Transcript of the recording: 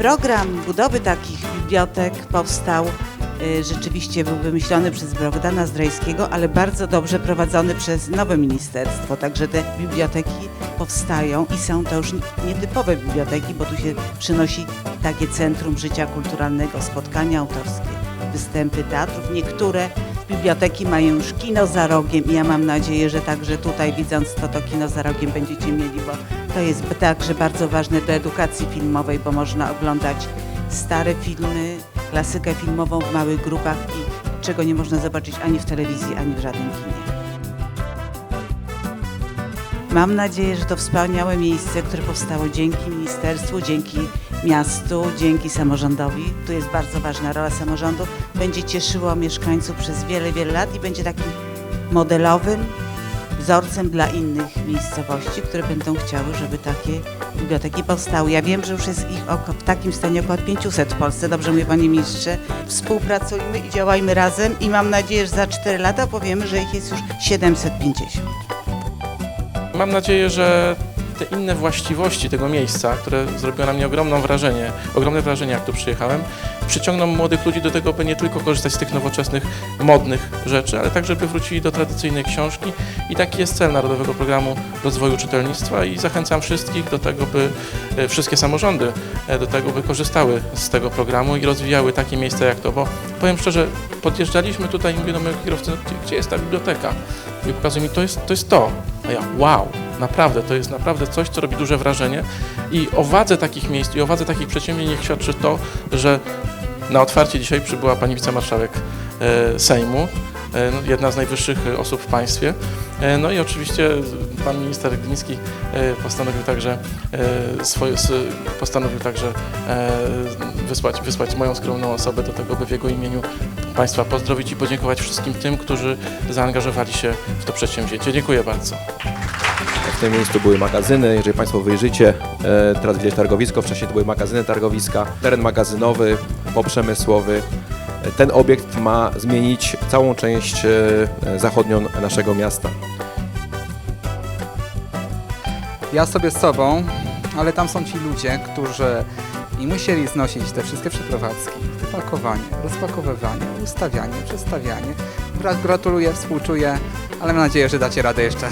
Program budowy takich bibliotek powstał, y, rzeczywiście był wymyślony przez Bogdana Zdrajskiego, ale bardzo dobrze prowadzony przez nowe ministerstwo. Także te biblioteki powstają i są to już nietypowe biblioteki, bo tu się przynosi takie centrum życia kulturalnego, spotkania autorskie, występy teatrów. Niektóre biblioteki mają już kino za rogiem i ja mam nadzieję, że także tutaj widząc to, to kino za rogiem będziecie mieli, bo to jest także bardzo ważne do edukacji filmowej, bo można oglądać stare filmy, klasykę filmową w małych grupach i czego nie można zobaczyć ani w telewizji, ani w żadnym kinie. Mam nadzieję, że to wspaniałe miejsce, które powstało dzięki ministerstwu, dzięki miastu, dzięki samorządowi, tu jest bardzo ważna rola samorządu, będzie cieszyło mieszkańców przez wiele, wiele lat i będzie takim modelowym wzorcem dla innych miejscowości, które będą chciały, żeby takie biblioteki powstały. Ja wiem, że już jest ich oko, w takim stanie około 500 w Polsce. Dobrze mówię, panie ministrze. Współpracujmy i działajmy razem i mam nadzieję, że za 4 lata powiemy, że ich jest już 750. Mam nadzieję, że te inne właściwości tego miejsca, które zrobiło na mnie ogromne wrażenie, ogromne wrażenie jak tu przyjechałem, przyciągną młodych ludzi do tego, by nie tylko korzystać z tych nowoczesnych, modnych rzeczy, ale także by wrócili do tradycyjnej książki i taki jest cel Narodowego Programu Rozwoju Czytelnictwa i zachęcam wszystkich do tego, by e, wszystkie samorządy e, do tego, by korzystały z tego programu i rozwijały takie miejsca jak to, bo powiem szczerze, podjeżdżaliśmy tutaj i mówię do mojego kierowcy, no, gdzie jest ta biblioteka? I pokazuje mi, to jest to. Jest to. A ja, wow, naprawdę, to jest naprawdę coś, co robi duże wrażenie i o wadze takich miejsc i o wadze takich przedsięwzięć niech świadczy to, że na otwarcie dzisiaj przybyła pani wicemarszałek e, Sejmu, e, no, jedna z najwyższych osób w państwie. E, No i oczywiście pan minister Gliński postanowił także swoje, postanowił także wysłać, wysłać moją skromną osobę do tego, by w jego imieniu Państwa pozdrowić i podziękować wszystkim tym, którzy zaangażowali się w to przedsięwzięcie. Dziękuję bardzo. W tym miejscu były magazyny, jeżeli Państwo wyjrzycie, e, teraz widać targowisko, wcześniej to były magazyny targowiska, teren magazynowy, poprzemysłowy. E, Ten obiekt ma zmienić całą część e, zachodnią naszego miasta. ja sobie z sobą, ale tam są ci ludzie, którzy i musieli znosić te wszystkie przeprowadzki, pakowanie, rozpakowywanie, ustawianie, przestawianie. Gra- Gratuluję, współczuję, ale mam nadzieję, że dacie radę jeszcze